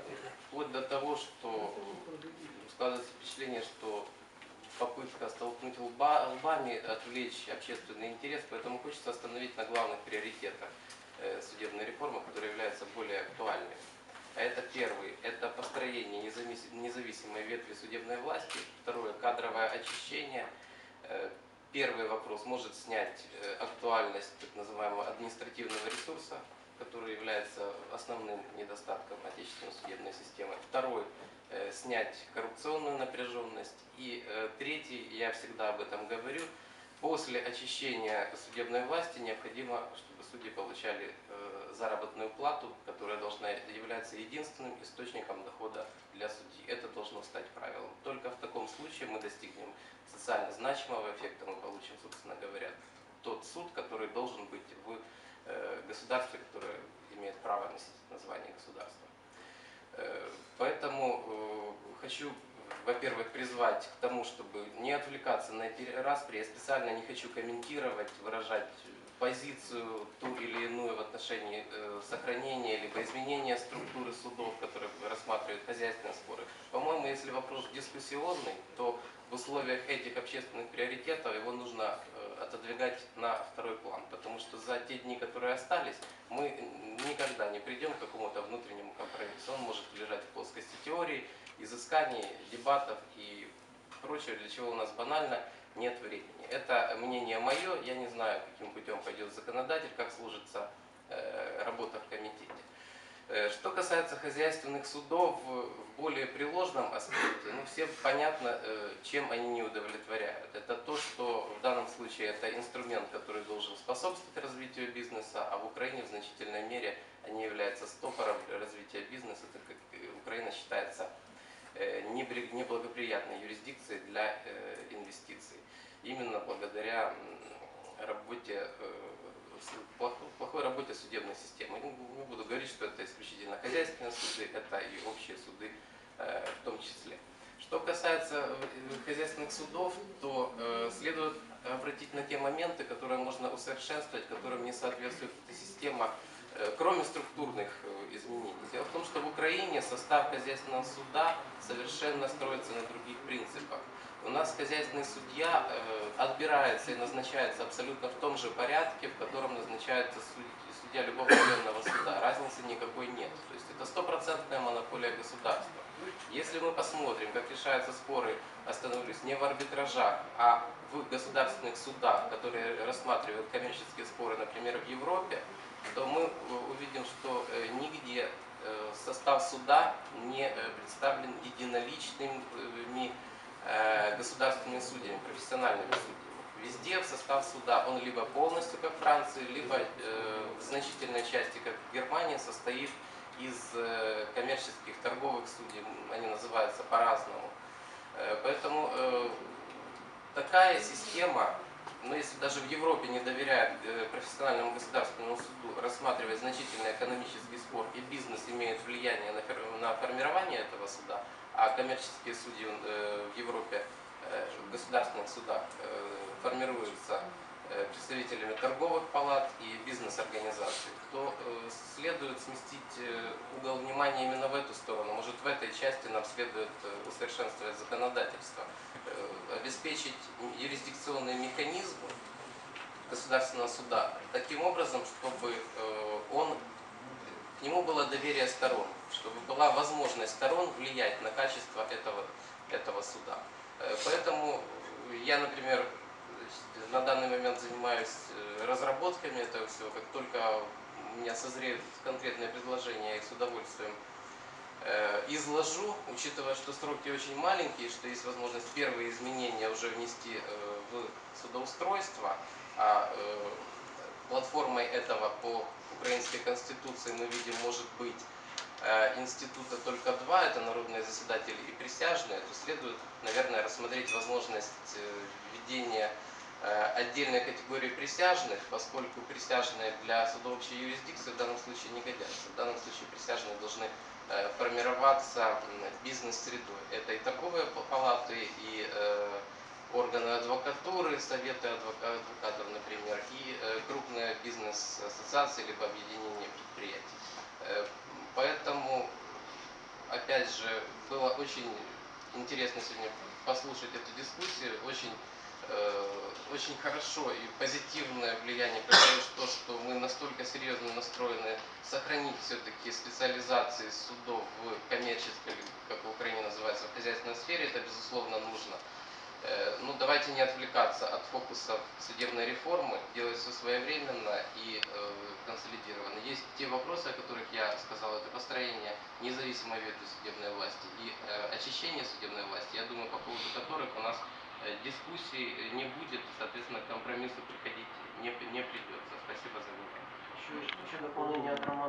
тихо. Вплоть до того, что складывается впечатление, что попытка столкнуть лба, лбами, отвлечь общественный интерес, поэтому хочется остановить на главных приоритетах э, судебной реформы, которые являются более актуальными. А это первый, это построение независ- независимой ветви судебной власти. Второе, кадровое очищение. Э, Первый вопрос может снять э, актуальность так называемого административного ресурса, который является основным недостатком отечественной судебной системы. Второй э, снять коррупционную напряженность. И э, третий, я всегда об этом говорю, после очищения судебной власти необходимо, чтобы судьи получали э, заработную плату, которая должна являться единственным источником дохода для судьи. Это должно стать правилом. Только в таком случае мы достигнем социально значимого эффекта, мы получим, собственно говоря, тот суд, который должен быть в государстве, которое имеет право носить название государства. Э, Поэтому э, хочу, во-первых, призвать к тому, чтобы не отвлекаться на эти распри. Я специально не хочу комментировать, выражать позицию ту или иную в отношении э, сохранения либо изменения структуры судов, которые рассматривают хозяйственные споры. По-моему, если вопрос дискуссионный, то в условиях этих общественных приоритетов его нужно отодвигать на второй план, потому что за те дни, которые остались, мы никогда не придем к какому-то внутреннему компромиссу. Он может лежать в плоскости теории, изысканий, дебатов и прочего, для чего у нас банально нет времени. Это мнение мое, я не знаю, каким путем пойдет законодатель, как сложится э, работа в комитете. Э, Что касается хозяйственных судов в более приложном аспекте, ну всем понятно, э, чем они не удовлетворяют. Это то, что в данном случае это инструмент, который должен способствовать развитию бизнеса, а в Украине в значительной мере они являются стопором развития бизнеса, так как э, Украина считается неблагоприятной юрисдикцией для инвестиций. Именно благодаря работе, э, с- плохо- плохой работе судебной системы. Не буду говорить, что это исключительно хозяйственные суды, это и общие суды э, в том числе. Что касается э, хозяйственных судов, то э, следует обратить на те моменты, которые можно усовершенствовать, которым не соответствует эта система, кроме структурных изменений. Дело в том, что в Украине состав хозяйственного суда совершенно строится на других принципах. У нас хозяйственный судья отбирается и назначается абсолютно в том же порядке, в котором назначается суд- судья любого районного суда. Разницы никакой нет. То есть это стопроцентная монополия государства. Если мы посмотрим, как решаются споры, остановлюсь не в арбитражах, а в государственных судах, которые рассматривают коммерческие споры, например, в Европе, то мы э, увидим, что э, нигде э, состав суда не представлен единоличными государственными судьями, профессиональными судьями. Везде в состав суда он либо полностью, как в Франции, либо э, в значительной части, как в Германии, состоит из э, коммерческих торговых судей, они называются по-разному. Э, Поэтому э, такая система, ну если даже в Европе не доверяют э, профессиональному государственному суду, рассматривать значительный экономический спор и бизнес имеет влияние на, на формирование этого суда, а коммерческие судьи э, в Европе э, в государственных судах э, формируются э, представителями торговых палат и бизнес-организаций, то следует сместить угол внимания именно в эту сторону. Может, в этой части нам следует усовершенствовать законодательство, обеспечить юрисдикционный механизм государственного суда таким образом, чтобы он к нему было доверие сторон, чтобы была возможность сторон влиять на качество этого, этого суда. Э, Поэтому я, например, на данный момент занимаюсь э, разработками этого всего. Как только у меня созреют конкретные предложения, я их с удовольствием э, изложу, учитывая, что сроки очень маленькие, что есть возможность первые изменения уже внести в судоустройство, а платформой этого по украинской конституции мы видим может быть института только два, это народные заседатели и присяжные, то следует, наверное, рассмотреть возможность э, введения э, отдельной категории присяжных, поскольку присяжные для суда общей юрисдикции в данном случае не годятся. В данном случае присяжные должны э, формироваться бизнес-средой. Это и торговые па- палаты, и э, органы адвокатуры, советы адвока- адвокатов, например, и э, крупные бизнес-ассоциации либо объединения предприятий. Э, Поэтому опять же, было очень интересно сегодня послушать эту дискуссию. Очень, э, очень хорошо и позитивное влияние произвело то, что мы настолько серьезно настроены сохранить все-таки специализации судов в коммерческой, как в Украине называется, в хозяйственной сфере. Это, безусловно, нужно. Э, Ну, давайте не отвлекаться от фокуса судебной реформы, делать все своевременно и э, консолидированно. Есть те вопросы, о которых я сказал, это построение независимой ветви судебной власти и э, очищение судебной власти, я думаю, по поводу которых у нас э, дискуссий не будет, соответственно, к компромиссу приходить не, не придется. Спасибо за внимание. Еще, еще дополнение от Романа